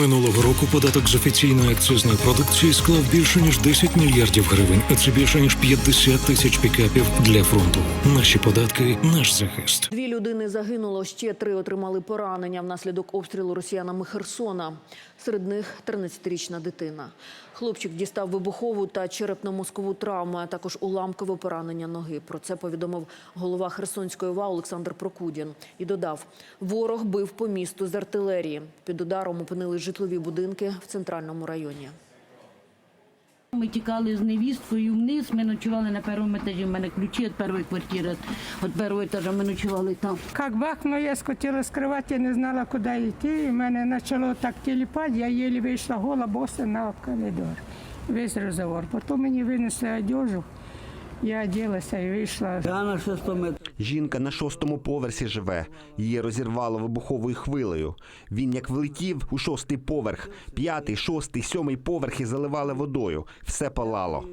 Минулого року податок з офіційної акцизної продукції склав більше ніж 10 мільярдів гривень, а це більше ніж 50 тисяч пікапів для фронту. Наші податки, наш захист. Дві людини загинуло, ще три отримали поранення внаслідок обстрілу росіянами Херсона. Серед них 13-річна дитина. Хлопчик дістав вибухову та черепно-мозкову травму, а також уламкове поранення ноги. Про це повідомив голова Херсонської ОВА Олександр Прокудін. І додав, ворог бив по місту з артилерії. Під ударом опинились житлові будинки в центральному районі. Ми тікали з невісткою вниз, ми ночували на першому етажі. У мене ключі від першої квартири, від першого етажа ми ночували там. Как бахнуло, я скотила з кровати, я не знала, куди йти. І мене почало так тіліпати, я єлі вийшла гола, боса на коридор. Весь розговор. Потім мені винесли одежу, я оділася і вийшла. Я на шостому. Жінка на шостому поверсі живе. Її розірвало вибуховою хвилею. Він як влетів у шостий поверх, п'ятий, шостий, сьомий поверхи заливали водою. Все палало.